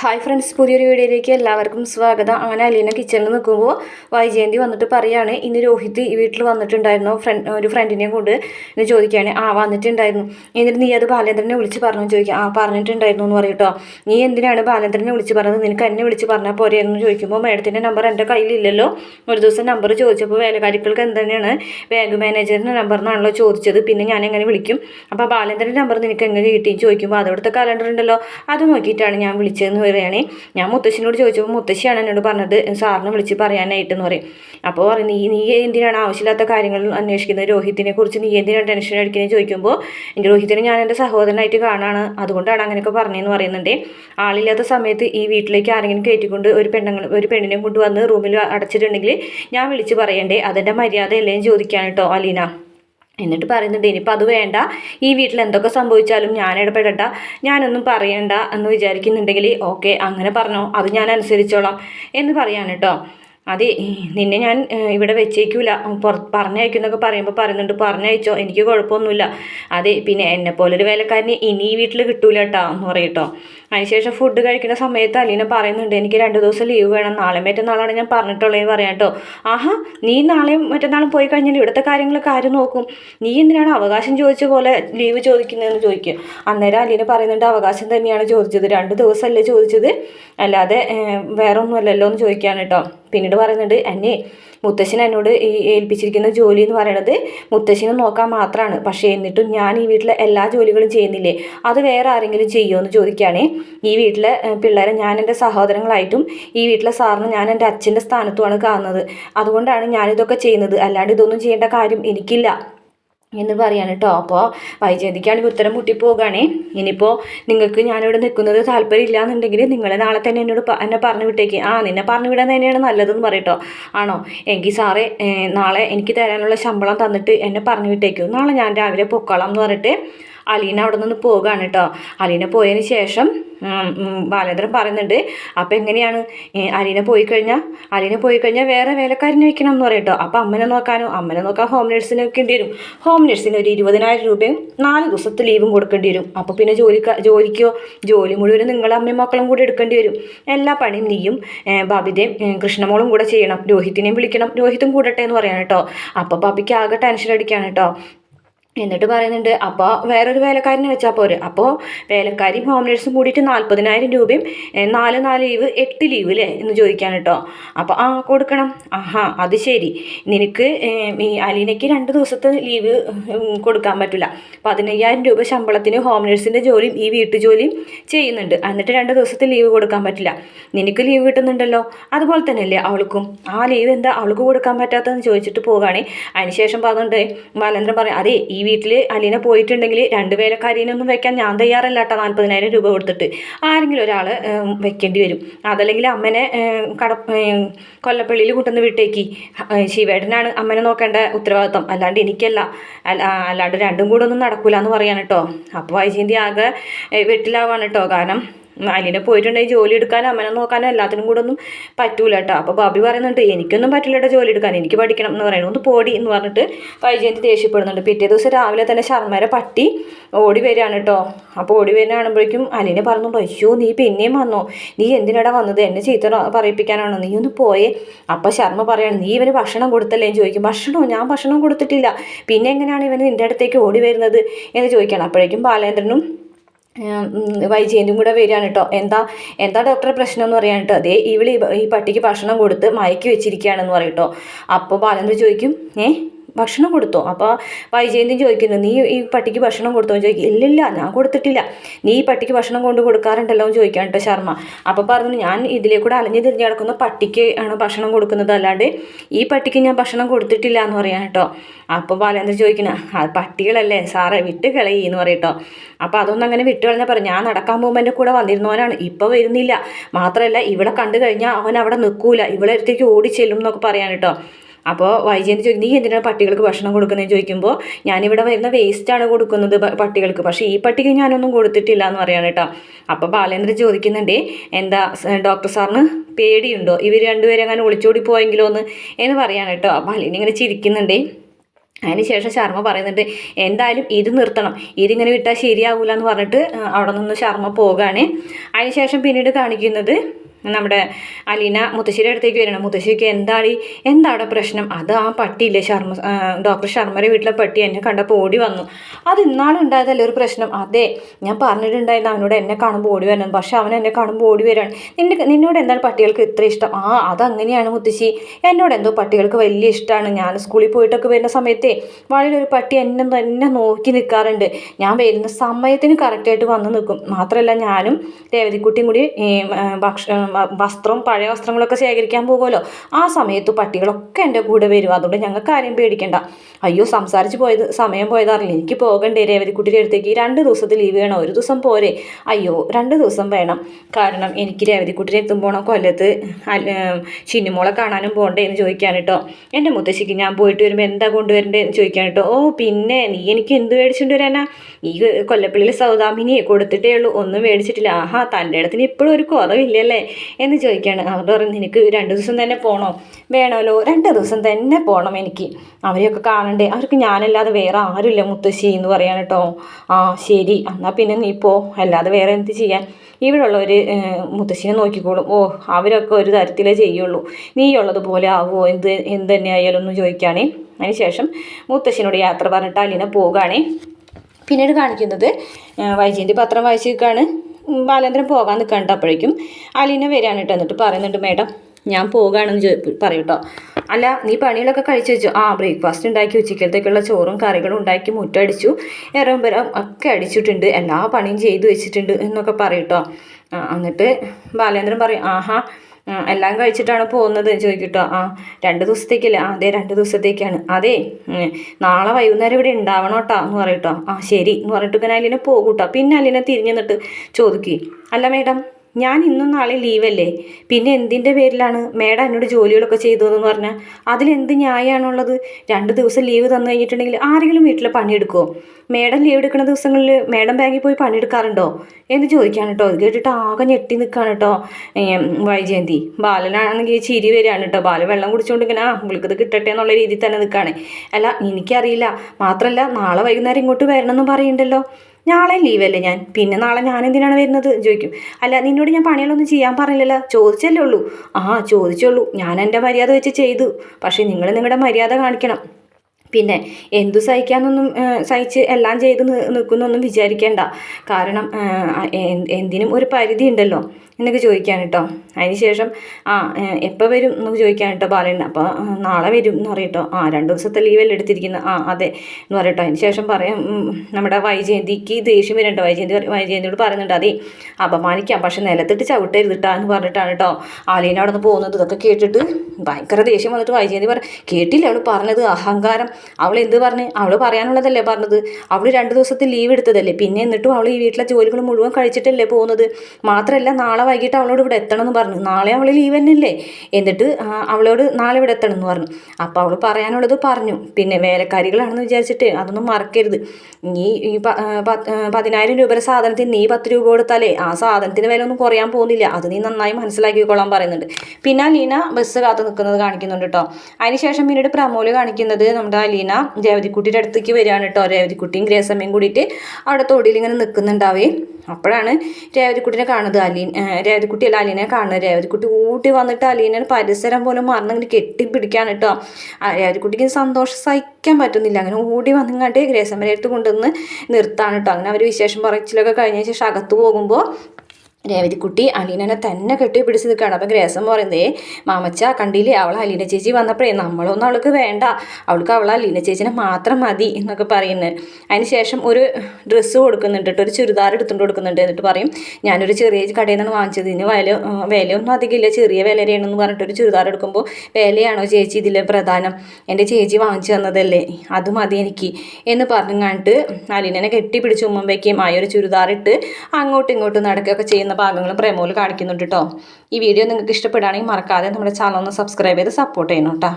Hi friends പുതിയൊരു വീഡിയോയിലേക്ക് എല്ലാവർക്കും സ്വാഗതം. അങ്ങനെ അലീന കിച്ചണിൽ നിൽക്കുമ്പോൾ വൈജയന്തി വന്നിട്ട് പറയാണ് ഇന്ന് രോഹിത് ഈ വീട്ടിൽ വന്നിട്ടുണ്ടായിരുന്നു? ഫ്രണ്ട് ഒരു ഫ്രണ്ടിനെ കൊണ്ട് എന്ന് ചോദിക്കുകയാണ് ആ വന്നിട്ടുണ്ടായിരുന്നു. എന്നിട്ട് നീ അത് ബാലേന്ദ്രനെ വിളിച്ച് പറഞ്ഞു? ചോദിക്കുക ആ പറഞ്ഞിട്ടുണ്ടായിരുന്നു എന്ന് പറയട്ടോ നീ എന്തിനാണ് ബാലേന്ദ്രനെ വിളിച്ച് പറഞ്ഞത്? നിനക്ക് എന്നെ വിളിച്ച് പറഞ്ഞാൽ പോരെ? എന്ന് ചോദിക്കുമ്പോൾ മേഡത്തിന്റെ നമ്പർ എന്റെ കയ്യിലില്ലല്ലോ. ഒരു ദിവസം നമ്പർ ചോദിച്ചപ്പോൾ വേലക്കാരികൾക്ക് എന്താണ് ബാങ്ക് മാനേജറിന്റെ നമ്പർ എന്നാണല്ലോ ചോദിച്ചത്. പിന്നെ ഞാൻ എങ്ങനെ വിളിക്കും? അപ്പോൾ ബാലേന്ദ്രന്റെ നമ്പർ നിനക്ക് എങ്ങനെ കിട്ടി? ചോദിക്കുമ്പോൾ അതവിടുത്തെ കലണ്ടർ ഉണ്ടല്ലോ. അത് നോക്കിയിട്ടാണ് ഞാൻ വിളിച്ചതെന്ന് പറയുകയാണെ ഞാൻ മുത്തശ്ശിനോട് ചോദിച്ചപ്പോൾ മുത്തശ്ശിയാണ് എന്നോട് പറഞ്ഞത് സാറിനെ വിളിച്ച് പറയാനായിട്ടെന്ന് പറയും. അപ്പോൾ പറയും നീ നീ എന്തിനാണ് ആവശ്യമില്ലാത്ത കാര്യങ്ങൾ അന്വേഷിക്കുന്നത്? രോഹിത്തിനെ കുറിച്ച് നീ എന്തിനാണ് ടെൻഷൻ അടിക്കുന്നത് ചോദിക്കുമ്പോൾ എന്റെ രോഹിത്തിനെ ഞാൻ എന്റെ സഹോദരനായിട്ട് കാണാണ്. അതുകൊണ്ടാണ് അങ്ങനെയൊക്കെ പറഞ്ഞതെന്ന് പറയുന്നുണ്ട്. ആളില്ലാത്ത സമയത്ത് ഈ വീട്ടിലേക്ക് ആരെങ്കിലും കയറ്റിക്കൊണ്ട് ഒരു പെണ്ണുങ്ങൾ ഒരു പെണ്ണിനെ കൊണ്ടുവന്ന് റൂമിൽ അടച്ചിട്ടുണ്ടെങ്കിൽ ഞാൻ വിളിച്ച് പറയണ്ടേ? അതെന്റെ മര്യാദ എന്ന് ചോദിക്കാൻ കേട്ടോ അലീന. എന്നിട്ട് പറയുന്നുണ്ട് ഇനിയിപ്പോൾ അത് വേണ്ട. ഈ വീട്ടിൽ എന്തൊക്കെ സംഭവിച്ചാലും ഞാൻ ഇടപെടണ്ട ഞാനൊന്നും പറയണ്ട എന്ന് വിചാരിക്കുന്നുണ്ടെങ്കിൽ ഓക്കെ അങ്ങനെ പറഞ്ഞോ. അത് ഞാൻ അനുസരിച്ചോളാം എന്ന് പറയാണ് കേട്ടോ അതെ നിന്നെ ഞാൻ ഇവിടെ വെച്ചേക്കില്ല പുറ പറഞ്ഞയക്കുന്നൊക്കെ പറയുമ്പോൾ പറയുന്നുണ്ട് പറഞ്ഞയച്ചോ എനിക്ക് കുഴപ്പമൊന്നുമില്ല. അതെ പിന്നെ എന്നെ പോലൊരു വേലക്കാരനെ ഇനി ഈ വീട്ടിൽ കിട്ടൂല കേട്ടോ എന്ന് പറയട്ടോ. അതിനുശേഷം ഫുഡ് കഴിക്കുന്ന സമയത്ത് അലീന പറയുന്നുണ്ട് എനിക്ക് രണ്ട് ദിവസം ലീവ് വേണം. നാളെ മറ്റന്നാളാണ് ഞാൻ പറഞ്ഞിട്ടുള്ളതെന്ന് പറയാം കേട്ടോ ആഹാ നീ നാളെയും മറ്റന്നാളും പോയി കഴിഞ്ഞാൽ ഇവിടുത്തെ കാര്യങ്ങളൊക്കെ ആരും നോക്കും? നീ എന്തിനാണ് അവകാശം ചോദിച്ച പോലെ ലീവ് ചോദിക്കുന്നതെന്ന് ചോദിക്കും അന്നേരം അലീന പറയുന്നുണ്ട് അവകാശം തന്നെയാണ് ചോദിച്ചത്. രണ്ട് ദിവസമല്ലേ ചോദിച്ചത്? അല്ലാതെ വേറൊന്നുമല്ലല്ലോ എന്ന് ചോദിക്കാൻ കേട്ടോ പിന്നീട് പറയുന്നുണ്ട് എന്നെ മുത്തശ്ശൻ എന്നോട് ഈ ഏൽപ്പിച്ചിരിക്കുന്ന ജോലി എന്ന് പറയുന്നത് മുത്തശ്ശിനെ നോക്കാൻ മാത്രമാണ് പക്ഷേ എന്നിട്ടും ഞാൻ ഈ വീട്ടിലെ എല്ലാ ജോലികളും ചെയ്യുന്നില്ലേ? അത് വേറെ ആരെങ്കിലും ചെയ്യുമോ എന്ന് ചോദിക്കുകയാണേ. ഈ വീട്ടിലെ പിള്ളേരെ ഞാൻ എന്റെ സഹോദരങ്ങളായിട്ടും ഈ വീട്ടിലെ സാറിന് ഞാൻ എന്റെ അച്ഛന്റെ സ്ഥാനത്തുമാണ് കാണുന്നത്. അതുകൊണ്ടാണ് ഞാനിതൊക്കെ ചെയ്യുന്നത്. അല്ലാണ്ട് ഇതൊന്നും ചെയ്യേണ്ട കാര്യം എനിക്കില്ല. എന്ന് പറയാണ് കേട്ടോ അപ്പോൾ വൈജയന്തിക്കാണെങ്കിൽ ഉത്തരം മുട്ടിപ്പോകാണേ ഇനിയിപ്പോൾ നിങ്ങൾക്ക് ഞാനിവിടെ നിൽക്കുന്നത് താല്പര്യം ഇല്ലാന്നുണ്ടെങ്കിൽ നിങ്ങൾ നാളെ തന്നെ എന്നോട് എന്നെ പറഞ്ഞു വിട്ടേക്ക്. ആ നിന്നെ പറഞ്ഞു വിടാൻ തന്നെയാണ് നല്ലതെന്ന് പറയട്ടോ ആണോ? എങ്കിൽ സാറേ നാളെ എനിക്ക് തരാനുള്ള ശമ്പളം തന്നിട്ട് എന്നെ പറഞ്ഞു വിട്ടേക്കും. നാളെ ഞാൻ രാവിലെ പൊക്കോളാം എന്ന് പറഞ്ഞിട്ട് അലീന അവിടെ നിന്ന് പോകുകയാണ് കേട്ടോ അലീന പോയതിന് ശേഷം ബാലേന്ദ്രൻ പറയുന്നുണ്ട് അപ്പം എങ്ങനെയാണ്? അലീന പോയി കഴിഞ്ഞാൽ അലീന പോയി കഴിഞ്ഞാൽ വേറെ വേലക്കാരനെ വെക്കണം എന്ന് പറയട്ടോ അപ്പം അമ്മനെ നോക്കാനോ അമ്മനെ നോക്കാൻ ഹോം നഴ്സിനെ വെക്കേണ്ടി വരും. ഹോം നഴ്സിന് ഒരു ഇരുപതിനായിരം രൂപയും നാല് ദിവസത്തെ ലീവും കൊടുക്കേണ്ടി വരും. അപ്പോൾ പിന്നെ ജോലിക്ക ജോലിക്കോ ജോലി മുഴുവനും നിങ്ങളെ അമ്മയും മക്കളും കൂടി എടുക്കേണ്ടി വരും. എല്ലാ പണിയും നീയും ബബിതയും കൃഷ്ണമോളും കൂടെ ചെയ്യണം. രോഹിത്തിനെയും വിളിക്കണം. രോഹിത്തും കൂടട്ടെ എന്ന് പറയാണ് കേട്ടോ അപ്പോൾ ബാബിക്ക് ആകെ ടെൻഷൻ അടിക്കുകയാണ് കേട്ടോ എന്നിട്ട് പറയുന്നുണ്ട് അപ്പോൾ വേറൊരു വേലക്കാരനെ വെച്ചാൽ പോരെ. അപ്പോൾ വേലക്കാരിയും ഹോം നേഴ്സും കൂടിയിട്ട് നാൽപ്പതിനായിരം രൂപയും നാല് നാല് ലീവ് എട്ട് ലീവ് അല്ലേ എന്ന് ചോദിക്കാൻ കേട്ടോ അപ്പോൾ ആ കൊടുക്കണം. ആഹാ അത് ശരി. നിനക്ക് ഈ അലീനയ്ക്ക് രണ്ട് ദിവസത്തെ ലീവ് കൊടുക്കാൻ പറ്റില്ല പതിനയ്യായിരം രൂപ ശമ്പളത്തിന് ഹോം നേഴ്സിന്റെ ജോലിയും ഈ വീട്ടുജോലിയും ചെയ്യുന്നുണ്ട്. എന്നിട്ട് രണ്ട് ദിവസത്തെ ലീവ് കൊടുക്കാൻ പറ്റില്ല. നിനക്ക് ലീവ് കിട്ടുന്നുണ്ടല്ലോ. അതുപോലെ തന്നെ അല്ലേ അവൾക്കും. ആ ലീവ് എന്താ അവൾക്ക് കൊടുക്കാൻ പറ്റാത്തതെന്ന് ചോദിച്ചിട്ട് പോകുകയാണെങ്കിൽ അതിനുശേഷം പറഞ്ഞിട്ട് ബാലേന്ദ്രൻ പറയും അതെ ഈ വീട്ടിൽ അലീന പോയിട്ടുണ്ടെങ്കിൽ രണ്ട് വേലക്കാരീനൊന്നും വെക്കാൻ ഞാൻ തയ്യാറല്ല കേട്ടോ നാൽപ്പതിനായിരം രൂപ കൊടുത്തിട്ട്. ആരെങ്കിലും ഒരാൾ വെക്കേണ്ടി വരും. അതല്ലെങ്കിൽ അമ്മനെ കട കൊല്ലപ്പള്ളിയിൽ കൂട്ടുന്ന വീട്ടേക്ക്. ശിവേടനാണ് അമ്മനെ നോക്കേണ്ട ഉത്തരവാദിത്വം. അല്ലാണ്ട് എനിക്കല്ല. അല്ലാണ്ട് രണ്ടും കൂടെ ഒന്നും നടക്കൂല എന്ന് പറയാൻ കേട്ടോ. അപ്പോൾ വൈജയന്തി ആകെ വെട്ടിലാവാണ് കേട്ടോ കാരണം. അലീന പോയിട്ടുണ്ടെങ്കിൽ ജോലി എടുക്കാനും അമ്മനെ നോക്കാനും എല്ലാത്തിനും കൂടെ ഒന്നും പറ്റൂല കേട്ടോ അപ്പോൾ ബാബി പറയുന്നുണ്ട് എനിക്കൊന്നും പറ്റില്ല കേട്ടോ ജോലി എടുക്കാൻ. എനിക്ക് പഠിക്കണം എന്ന് പറയുന്നത് ഒന്ന് പോടി എന്ന് പറഞ്ഞിട്ട് വൈജയന്തി ദേഷ്യപ്പെടുന്നുണ്ട്. പിറ്റേ ദിവസം രാവിലെ തന്നെ ശർമ്മരെ പട്ടി ഓടി വരികയാണ് കേട്ടോ അപ്പോൾ ഓടി വരുന്നതാകുമ്പോഴേക്കും അനിയനെ പറഞ്ഞു അയ്യോ നീ പിന്നെയും വന്നോ. നീ എന്തിനാടാ വന്നത്? എന്നെ ചീത്ത പറയിപ്പിക്കാനാണോ? നീ ഒന്ന് പോയേ. അപ്പോൾ ശർമ്മ പറയാണ് നീ ഇവന് ഭക്ഷണം കൊടുത്തല്ലേ? എന്ന് ചോദിക്കും. ഭക്ഷണമോ ഞാൻ ഭക്ഷണം കൊടുത്തിട്ടില്ല. പിന്നെ എങ്ങനെയാണ് ഇവന് നിന്റെ അടുത്തേക്ക് ഓടി വരുന്നത്? എന്ന് ചോദിക്കണം അപ്പോഴേക്കും ബാലേന്ദ്രനും വൈജയന്തും കൂടെ വരികയാണ് കേട്ടോ. എന്താ എന്താ ഡോക്ടറെ പ്രശ്നം എന്ന് പറയാൻ കേട്ടോ അതേ ഇവിടെ ഈ- പട്ടിക്ക് ഭക്ഷണം കൊടുത്ത് മയക്കി വെച്ചിരിക്കുകയാണെന്ന് പറയും കേട്ടോ. അപ്പോൾ ബാലൻ ചോദിക്കും ഏ? ഭക്ഷണം കൊടുത്തോ. അപ്പോൾ വൈജയന്തി ചോദിക്കുന്നു നീ ഈ പട്ടിക്ക് ഭക്ഷണം കൊടുത്തോ? എന്ന് ചോദിക്കും ഇല്ലില്ല ഞാൻ കൊടുത്തിട്ടില്ല. നീ ഈ പട്ടിക്ക് ഭക്ഷണം കൊണ്ട് കൊടുക്കാറുണ്ടല്ലോ? എന്ന് ചോദിക്കാൻ കേട്ടോ ശർമ്മ. അപ്പോൾ പറഞ്ഞു ഞാൻ ഇതിലേക്കൂടെ കൂടെ അലഞ്ഞു തിരിഞ്ഞ് കിടക്കുന്ന പട്ടിക്ക് ആണ് ഭക്ഷണം കൊടുക്കുന്നത്. അല്ലാണ്ട് ഈ പട്ടിക്ക് ഞാൻ ഭക്ഷണം കൊടുത്തിട്ടില്ല എന്ന് പറയാം കേട്ടോ. അപ്പോൾ ബാലേന്ദ്രൻ ചോദിക്കണ അത് പട്ടികളല്ലേ? സാറേ വിട്ട് കളയി എന്ന് പറയട്ടോ അപ്പോൾ അതൊന്നും അങ്ങനെ വിട്ട് കളഞ്ഞാൽ പറയും ഞാൻ നടക്കാൻ പോകുമ്പോൾ എന്റെ കൂടെ വന്നിരുന്നവനാണ്. ഇപ്പോൾ വരുന്നില്ല. മാത്രമല്ല ഇവിടെ കണ്ടു കഴിഞ്ഞാൽ അവൻ അവിടെ നിൽക്കൂല. ഇവിടെ അടുത്തേക്ക് ഓടി ചെല്ലും എന്നൊക്കെ പറയാൻ കേട്ടോ. അപ്പോൾ വൈജയന്തി ചോദിക്കും നീ എന്തിനാണ് പട്ടികൾക്ക് ഭക്ഷണം കൊടുക്കുന്നതെന്ന് ചോദിക്കുമ്പോൾ ഞാനിവിടെ വരുന്ന വേസ്റ്റാണ് കൊടുക്കുന്നത് പട്ടികൾക്ക്. പക്ഷേ ഈ പട്ടിക ഞാനൊന്നും കൊടുത്തിട്ടില്ല എന്ന് പറയാണ് കേട്ടോ. അപ്പോൾ ബാലേന്ദ്രൻ ചോദിക്കുന്നുണ്ട് എന്താ ഡോക്ടർ സാറിന് പേടിയുണ്ടോ? ഇവർ രണ്ടുപേരും അങ്ങനെ ഒളിച്ചോടി പോയെങ്കിലോ എന്ന്? എന്ന് പറയാണ് കേട്ടോ. അപ്പോൾ അലീന ഇങ്ങനെ ചിരിക്കുന്നുണ്ടേ. അതിനുശേഷം ശർമ്മ പറയുന്നുണ്ട് എന്തായാലും ഇത് നിർത്തണം. ഇതിങ്ങനെ വിട്ടാൽ ശരിയാവില്ല എന്ന് പറഞ്ഞിട്ട് അവിടെ നിന്ന് ശർമ്മ പോവുകയാണ് അതിനുശേഷം പിന്നീട് കാണിക്കുന്നത് നമ്മുടെ അലീന മുത്തശ്ശിയുടെ അടുത്തേക്ക് വരണം മുത്തശ്ശിക്ക് എന്താണ് എന്താണ് പ്രശ്നം? അത് ആ പട്ടിയില്ലേ ശർമ്മ ഡോക്ടർ ശർമ്മയുടെ വീട്ടിലെ പട്ടി എന്നെ കണ്ടപ്പോൾ ഓടി വന്നു. അത് ഇന്നാളും ഉണ്ടായതല്ലേ ഒരു പ്രശ്നം? അതെ ഞാൻ പറഞ്ഞിട്ടുണ്ടായിരുന്നു അവനോട് എന്നെ കാണുമ്പോൾ ഓടി വരണം. പക്ഷെ അവൻ എന്നെ കാണുമ്പോൾ ഓടി വരാണ് നിന്റെ നിന്നോട് എന്താണ് പട്ടികൾക്ക് ഇത്ര ഇഷ്ടം? ആ അതങ്ങനെയാണ് മുത്തശ്ശി. എന്നോട് എന്തോ പട്ടികൾക്ക് വലിയ ഇഷ്ടമാണ് ഞാൻ സ്കൂളിൽ പോയിട്ടൊക്കെ വരുന്ന സമയത്തേ വഴിയിലൊരു പട്ടി എന്നെ തന്നെ നോക്കി നിൽക്കാറുണ്ട് ഞാൻ വരുന്ന സമയത്തിന് കറക്റ്റായിട്ട് വന്ന് നിൽക്കും മാത്രമല്ല ഞാനും രേവതിക്കുട്ടിയും കൂടി ഭക്ഷണം വസ്ത്രവും പഴയ വസ്ത്രങ്ങളൊക്കെ ശേഖരിക്കാൻ പോകുമല്ലോ. ആ സമയത്ത് പട്ടികളൊക്കെ എന്റെ കൂടെ വരും. അതുകൊണ്ട് ഞങ്ങൾക്ക് ആരെയും പേടിക്കണ്ട. അയ്യോ സംസാരിച്ച് പോയത് സമയം പോയതറിയില്ല. എനിക്ക് പോകണ്ടേ രേവതിക്കുട്ടിയുടെ അടുത്തേക്ക്. രണ്ട് ദിവസത്തെ ലീവ് വേണം. ഒരു ദിവസം പോരെ. അയ്യോ രണ്ട് ദിവസം വേണം. കാരണം എനിക്ക് രേവതിക്കുട്ടിയുടെ അടുത്തും പോകണം കൊല്ലത്ത് ചിന്നിമോളെ കാണാനും പോകണ്ടേ എന്ന് ചോദിക്കാൻ കേട്ടോ എന്റെ മുത്തശ്ശിക്ക് ഞാൻ പോയിട്ട് വരുമ്പോൾ എന്താ കൊണ്ടുവരണ്ടേ എന്ന് ചോദിക്കാൻ കേട്ടോ ഓ പിന്നെ നീ എനിക്ക് എന്ത് മേടിച്ചിട്ട് വരാനാ? ഈ കൊല്ലപ്പള്ളിയിലെ സൗദാമിനിയെ കൊടുത്തിട്ടേ ഉള്ളൂ. ഒന്നും മേടിച്ചിട്ടില്ല. ആഹാ തന്റെ ഇടത്തിന് ഇപ്പോഴും ഒരു കുറവില്ലല്ലേ? എന്ന് ചോദിക്കുകയാണ്. അവർ പറഞ്ഞു നിനക്ക് രണ്ട് ദിവസം തന്നെ പോകണോ വേണമല്ലോ രണ്ട് ദിവസം തന്നെ പോകണം എനിക്ക്. അവരെയൊക്കെ കാണണ്ടേ? അവർക്ക് ഞാനല്ലാതെ വേറെ ആരുമില്ല മുത്തശ്ശി എന്ന് പറയാൻ കേട്ടോ ആ ശരി. എന്നാൽ പിന്നെ നീ പോ. അല്ലാതെ വേറെ എന്ത് ചെയ്യാൻ? ഇവിടെയുള്ളവർ മുത്തശ്ശിനെ നോക്കിക്കോളും. ഓ അവരൊക്കെ ഒരു തരത്തിലേ ചെയ്യുള്ളൂ. നീ ഉള്ളതുപോലെ ആവുമോ എന്ത് എന്ത് തന്നെ ആയാലും ഒന്ന് ചോദിക്കുകയാണേ. അതിനുശേഷം മുത്തശ്ശിനോട് യാത്ര പറഞ്ഞിട്ട് അലീന പോവുകയാണേ. പിന്നീട് കാണിക്കുന്നത് വൈജയന്തി പത്രം വായിച്ചു നിൽക്കുകയാണ് ബാലേന്ദ്രൻ പോകാൻ നിൽക്കണ്ട അപ്പോഴേക്കും അലീന വരികയാണ് കേട്ടോ. എന്നിട്ട് പറയുന്നുണ്ട് മേഡം ഞാൻ പോകുകയാണെന്ന് ചോ പറയും അല്ല നീ പണികളൊക്കെ കഴിച്ചു? വെച്ചു ആ ബ്രേക്ക്ഫാസ്റ്റ് ഉണ്ടാക്കി ഉച്ചക്കലത്തേക്കുള്ള ചോറും കറികളും ഉണ്ടാക്കി മുറ്റടിച്ചു. ഇറമ്പരം ഒക്കെ അടിച്ചിട്ടുണ്ട്. എല്ലാ പണിയും ചെയ്തു വെച്ചിട്ടുണ്ട് എന്നൊക്കെ പറയും എന്നിട്ട് ബാലേന്ദ്രൻ പറയും ആഹാ എല്ലാം കഴിച്ചിട്ടാണ് പോകുന്നത് ചോദിക്കട്ടോ. ആ രണ്ട് ദിവസത്തേക്കല്ല? ആ അതെ രണ്ട് ദിവസത്തേക്കാണ്. അതെ നാളെ വൈകുന്നേരം ഇവിടെ ഉണ്ടാവണം കേട്ടോ എന്ന് പറയട്ടോ. ആ ശരി എന്ന് പറഞ്ഞിട്ട് പിന്നെ അല്ലിനെ പോകൂട്ടോ. പിന്നെ അല്ലിനെ തിരിഞ്ഞു നിന്നിട്ട് ചോദിക്കുക അല്ല മേഡം ഞാൻ ഇന്നും നാളെ ലീവല്ലേ? പിന്നെ എന്തിന്റെ പേരിലാണ് മേഡം എന്നോട് ജോലികളൊക്കെ ചെയ്തതെന്ന് പറഞ്ഞാൽ അതിലെന്ത് ന്യായമാണുള്ളത് രണ്ട് ദിവസം ലീവ് തന്നു കഴിഞ്ഞിട്ടുണ്ടെങ്കിൽ ആരെങ്കിലും വീട്ടിൽ പണിയെടുക്കുമോ മേഡം ലീവ് എടുക്കുന്ന ദിവസങ്ങളിൽ മേഡം ബാങ്കിൽ പോയി പണിയെടുക്കാറുണ്ടോ? എന്ന് ചോദിക്കാൻ കേട്ടോ. കേട്ടിട്ട് ആകെ ഞെട്ടി നിൽക്കുകയാണ് കേട്ടോ വൈജയന്തി. ബാലനാണെങ്കിൽ ചിരി വരികയാണ് കേട്ടോ. ബാലൻ വെള്ളം കുടിച്ചുകൊണ്ട് ഇങ്ങനെ ആ വിളിക്കത് കിട്ടട്ടെ എന്നുള്ള രീതിയിൽ തന്നെ നിൽക്കുകയാണ്. അല്ല എനിക്കറിയില്ല. മാത്രമല്ല നാളെ വൈകുന്നേരം ഇങ്ങോട്ട് വരണമെന്നും പറയുന്നുണ്ടല്ലോ. നാളെ ലീവല്ലേ ഞാൻ? പിന്നെ നാളെ ഞാൻ എന്തിനാണ് വരുന്നത്? ചോദിക്കും. അല്ല നിന്നോട് ഞാൻ പണികളൊന്നും ചെയ്യാൻ പറഞ്ഞില്ലല്ലോ. ചോദിച്ചല്ലേ ഉള്ളൂ. ആ ചോദിച്ചുള്ളൂ. ഞാൻ എന്റെ മര്യാദ വെച്ച് ചെയ്തു. പക്ഷേ നിങ്ങൾ നിങ്ങളുടെ മര്യാദ കാണിക്കണം. പിന്നെ എന്തു സഹിക്കാമെന്നൊന്നും സഹിച്ച് എല്ലാം ചെയ്ത് നിൽക്കുന്നൊന്നും വിചാരിക്കേണ്ട. കാരണം എന്തിനും ഒരു പരിധി ഉണ്ടല്ലോ എന്നൊക്കെ ചോദിക്കാൻ കേട്ടോ അതിന് ശേഷം ആ എപ്പോൾ വരും എന്നൊക്കെ ചോദിക്കാൻ കേട്ടോ ബാലൻ അപ്പോൾ നാളെ വരും എന്ന് പറയട്ടോ ആ രണ്ട് ദിവസത്തെ ലീവല്ലേ എടുത്തിരിക്കുന്നത് ആ അതെ എന്ന് പറയട്ടോ അതിന് ശേഷം പറയാം നമ്മുടെ വൈജയന്തിക്ക് ദേഷ്യം വരണ്ടോ. വൈജയന്തി വൈജയന്തിയോട് പറയുന്നുണ്ട് അതെ അപമാനിക്കാം പക്ഷെ നിലത്തിട്ട് ചവിട്ടരുതിട്ടാ എന്ന് പറഞ്ഞിട്ടാണ് കേട്ടോ ആലീന അവിടെ നിന്ന് പോകുന്നത്. ഇതൊക്കെ കേട്ടിട്ട് ഭയങ്കര ദേഷ്യം വന്നിട്ട് വൈജയന്തി പറ കേട്ടില്ല അവൾ പറഞ്ഞത് അഹങ്കാരം. അവൾ എന്ത് പറഞ്ഞ്? അവൾ പറയാനുള്ളതല്ലേ പറഞ്ഞത്? അവൾ രണ്ട് ദിവസത്തെ ലീവ് എടുത്തതല്ലേ? പിന്നെ എന്നിട്ടും അവൾ ഈ വീട്ടിലെ ജോലികൾ മുഴുവൻ കഴിച്ചിട്ടല്ലേ പോകുന്നത്? മാത്രമല്ല നാളെ വൈകിട്ട് അവളോട് ഇവിടെ എത്തണം എന്ന് പറഞ്ഞു. നാളെ അവൾ ലീവ് തന്നെയല്ലേ? എന്നിട്ട് അവളോട് നാളെ ഇവിടെ എത്തണം എന്ന് പറഞ്ഞു. അപ്പോൾ അവൾ പറയാനുള്ളത് പറഞ്ഞു. പിന്നെ വേലക്കാരികളാണെന്ന് വിചാരിച്ചിട്ട് അതൊന്നും മറക്കരുത്. നീ ഈ പതിനായിരം രൂപയുടെ സാധനത്തിന് നീ പത്ത് രൂപ കൊടുത്താലേ ആ സാധനത്തിന് വില ഒന്നും കുറയാൻ പോകുന്നില്ല. അത് നീ നന്നായി മനസ്സിലാക്കിക്കൊള്ളാൻ പറയുന്നുണ്ട്. പിന്നെ അലീന ബസ് കാത്തു നിൽക്കുന്നത് കാണിക്കുന്നുണ്ട് കേട്ടോ അതിനുശേഷം പിന്നീട് പ്രമോൽ കാണിക്കുന്നത് നമ്മുടെ അലീന രേവതിക്കുട്ടിയുടെ അടുത്തേക്ക് വരികയാണ് കേട്ടോ രേവതിക്കുട്ടിയും ഗ്രേസമ്മയും കൂടിയിട്ട് അവിടെ തൊടിയിൽ ഇങ്ങനെ നിൽക്കുന്നുണ്ടാവേ. അപ്പോഴാണ് രേവതിക്കുട്ടിനെ കാണുന്നത്. അലീൻ രേവതിക്കുട്ടി അല്ല അലീനെ കാണുന്നത് കുട്ടി ഊട്ടി വന്നിട്ട് അലീനെ പരിസരം പോലും മറന്ന് മറന്നിങ്ങനെ കെട്ടിപ്പിടിക്കാൻ കേട്ടോ രേവതിക്കുട്ടിക്ക് സന്തോഷം സഹിക്കാൻ പറ്റുന്നില്ല. അങ്ങനെ ഓടി ഗ്രേസമ്മരെ അടുത്ത് കൊണ്ടുവന്ന് നിർത്താണ് കേട്ടോ അങ്ങനെ അവർ വിശേഷം പറച്ചിലൊക്കെ കഴിഞ്ഞ ശേഷം അകത്ത് പോകുമ്പോൾ രേവതിക്കുട്ടി അലീനനെ തന്നെ കെട്ടി പിടിച്ച് നിൽക്കുകയാണ് അപ്പം ഗ്രേസം പറയുന്നത് മാമച്ച കണ്ടില്ലേ? അവൾ അലീന ചേച്ചി വന്നപ്പോഴേ നമ്മളൊന്നും അവൾക്ക് വേണ്ട. അവൾക്ക് അവൾ അലീന ചേച്ചിനെ മാത്രം മതി എന്നൊക്കെ പറയുന്നത് അതിന് ശേഷം ഒരു ഡ്രസ്സ് കൊടുക്കുന്നുണ്ട് ഒരു ചുരിദാർ എടുത്തുകൊണ്ട് കൊടുക്കുന്നുണ്ട് എന്നിട്ട് പറയും ഞാനൊരു ചെറിയ കടയിൽ നിന്നാണ് വാങ്ങിച്ചത്. ഇതിന് വില വിലയൊന്നും അധികമില്ല. ചെറിയ വിലയാണെന്ന് പറഞ്ഞിട്ട് ഒരു ചുരിദാർ എടുക്കുമ്പോൾ വിലയാണോ ചേച്ചി ഇതിൽ പ്രധാനം? എന്റെ ചേച്ചി വാങ്ങിച്ചു തന്നതല്ലേ? അത് മതി എനിക്ക് എന്ന് പറഞ്ഞു കാണിട്ട് അലീനനെ കെട്ടി പിടിച്ച് ആയൊരു ഒരു ചുരിദാർ ഇട്ട് അങ്ങോട്ടും ഇങ്ങോട്ടും നടക്കുകയൊക്കെ ചെയ്യുന്ന ചെയ്യുന്ന ഭാഗങ്ങളും പ്രേമോയിൽ കാണിക്കുന്നുണ്ട് കേട്ടോ ഈ വീഡിയോ നിങ്ങൾക്ക് ഇഷ്ടപ്പെടുകയാണെങ്കിൽ മറക്കാതെ നമ്മുടെ ചാനൽ ഒന്ന് സബ്സ്ക്രൈബ് ചെയ്ത് സപ്പോർട്ട് ചെയ്യണം കേട്ടോ